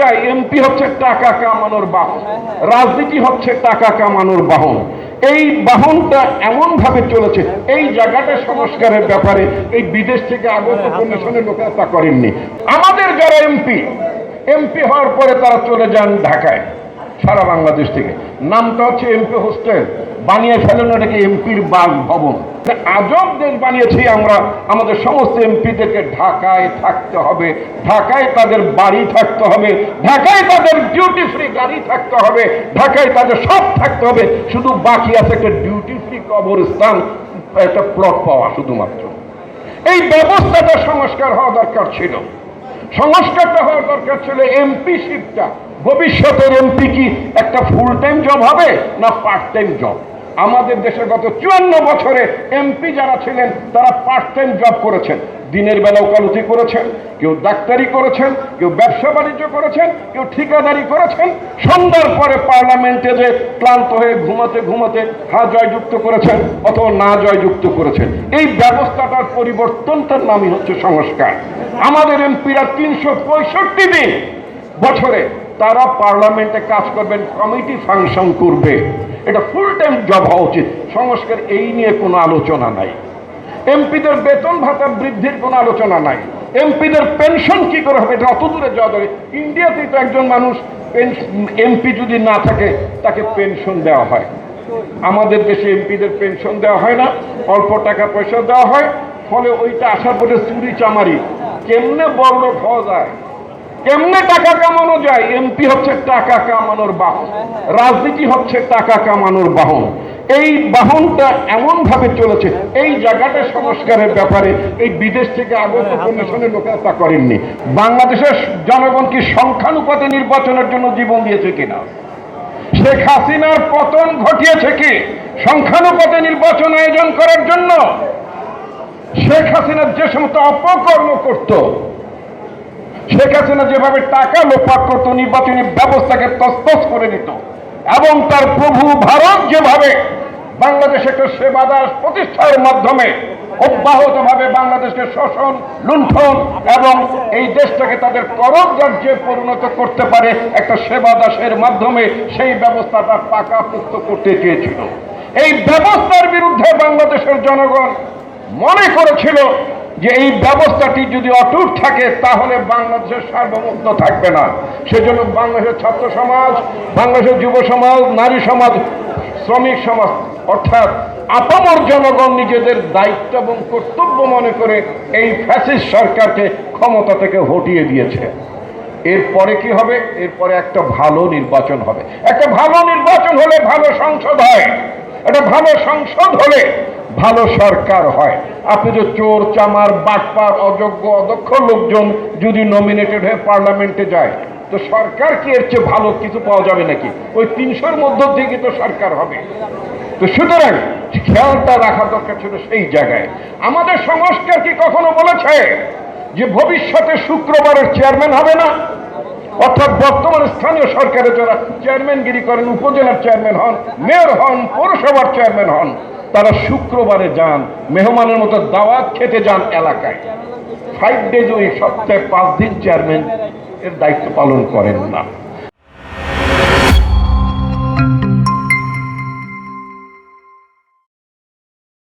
অনুযায়ী এমপি হচ্ছে টাকা কামানোর বাহন, রাজনীতি হচ্ছে টাকা কামানোর বাহন। এই বাহনটা এমন ভাবে চলেছে, এই জায়গাটা সংস্কারের ব্যাপারে এই বিদেশ থেকে আগত কমিশনের লোকেরা তা করেননি। আমাদের যারা এমপি এমপি হওয়ার পরে তারা চলে যান ঢাকায়। সারা বাংলাদেশ থেকে। নামটা হচ্ছে এমপি হোস্টেল বানিয়ে ফেলেন ওটাকে এমপির বাগ ভবন। আজব দেশ বানিয়েছি আমরা। আমাদের সমস্ত এমপিদেরকে ঢাকায় থাকতে হবে। ঢাকায় তাদের বাড়ি থাকতে হবে। ঢাকায় তাদের ডিউটি ফ্রি গাড়ি থাকতে হবে। ঢাকায় তাদের সব থাকতে হবে। শুধু বাকি আছে একটা ডিউটি ফ্রি কবরস্থান, একটা প্লট পাওয়া শুধুমাত্র। এই ব্যবস্থাটা সংস্কার হওয়া দরকার ছিল। সংস্কারটা হওয়ার দরকার ছিল এমপি শিপটা ভবিষ্যতের এমপি কি? একটা ফুল টাইম জব হবে না পার্ট টাইম জব আমাদের দেশের গত চুয়ান্ন বছরে এমপি যারা ছিলেন, তারা পার্ট টাইম জব করেছেন। দিনের বেলা ওকালতি করেছেন, কেউ ডাক্তারি করেছেন, কেউ ব্যবসা বাণিজ্য করেছেন, কেউ ঠিকাদারি করেছেন, সন্ধ্যার পরে পার্লামেন্টে যে ক্লান্ত হয়ে ঘুমাতে ঘুমাতে হা জয়যুক্ত করেছেন অথবা না জয়যুক্ত করেছেন, এই ব্যবস্থাটার পরিবর্তনটার নামই হচ্ছে সংস্কার। আমাদের এমপিরা তিনশো পঁয়ষট্টি দিন বছরে তারা পার্লামেন্টে কাজ করবেন, কমিটি ফাংশন করবে। এটা ফুল টাইম জব হওয়া উচিত। সংস্কার এই নিয়ে কোনো আলোচনা নাই। এমপিদের বেতন ভাতা বৃদ্ধির কোনো আলোচনা নাই। এমপিদের পেনশন কি করে হবে? এটা অত দূরে যাওয়া দরকার ইন্ডিয়াতেই তো একজন মানুষ এমপি যদি না থাকে, তাকে পেনশন দেওয়া হয়। আমাদের দেশে এমপিদের পেনশন দেওয়া হয় না। অল্প টাকা পয়সা দেওয়া হয়। ফলে ওইটা আসার পরে চুরি চামারি। কেমনে বড় খাওয়া যায়? কেমনে টাকা কামানো যায়? এমপি হচ্ছে টাকা কামানোর বাহন। রাজনীতি হচ্ছে টাকা কামানোর বাহন। এই বাহনটা এমন ভাবে চলেছে, এই জায়গাটা সংস্কারের ব্যাপারে, এই বিদেশ থেকে আগত কমিশনের লোকেরা তা করেননি। বাংলাদেশের জনগণ কি সংখ্যানুপাতে নির্বাচনের জন্য জীবন দিয়েছে কিনা? শেখ হাসিনার পতন ঘটিয়েছে কি? সংখ্যানুপাতে নির্বাচন আয়োজন করার জন্য? শেখ হাসিনা যে সমস্ত অপকর্ম করত, শেখ হাসিনা যেভাবে টাকা লোপাট করত, নির্বাচনী ব্যবস্থাকে তস্তস করে দিত এবং তার প্রভু ভারত যেভাবে বাংলাদেশে একটা সেবা দাস প্রতিষ্ঠার মাধ্যমে অব্যাহতভাবে বাংলাদেশকে শোষণ, লুণ্ঠন এবং এই দেশটাকে তাদের করজ রাজ্যে পরিণত করতে পারে একটা সেবা দাসের মাধ্যমে, সেই ব্যবস্থাটা পাকাপুক্ত করতে চেয়েছিল। এই ব্যবস্থার বিরুদ্ধে বাংলাদেশের জনগণ মনে করেছিল যে এই ব্যবস্থাটি যদি অটুট থাকে, তাহলে বাংলাদেশের সার্বভৌমত্ব থাকবে না। সেজন্য বাংলাদেশের ছাত্র সমাজ, বাংলাদেশের যুব সমাজ, নারী সমাজ, শ্রমিক সমাজ, অর্থাৎ আপামর জনগণ নিজেদের দায়িত্ব এবং কর্তব্য মনে করে এই ফ্যাসিস্ট সরকারকে ক্ষমতা থেকে হটিয়ে দিয়েছে। এরপরে কি হবে? এরপরে একটা ভালো নির্বাচন হবে। একটা ভালো নির্বাচন হলে ভালো সংসদ হয়। একটা ভালো সংসদ হলে ভালো সরকার হয়। আপনি যে চোর, চামার, বাটপার, অযোগ্য, অদক্ষ লোকজন যদি নমিনেটেড হয়ে পার্লামেন্টে যায়, তো সরকার কি এর চেয়ে ভালো কিছু পাওয়া যাবে নাকি? ওই তিনশোর মধ্য থেকে তো সরকার হবে। তো সুতরাং খেয়ালটা রাখা দরকার ছিল সেই জায়গায়। আমাদের সংস্কার কি কখনো বলেছে যে ভবিষ্যতে শুক্রবারের চেয়ারম্যান হবে না? অর্থাৎ বর্তমানে স্থানীয় সরকারের যারা চেয়ারম্যানগিরি করেন, উপজেলার চেয়ারম্যান হন মেয়র হন, পৌরসভার চেয়ারম্যান হন শুক্রবারে যান, মেহমানের মতো দাওয়াত খেতে যান এলাকায়। ফাইভ ডেজ ওই সপ্তাহে পাঁচ দিন চেয়ারম্যান এর দায়িত্ব পালন করেন না।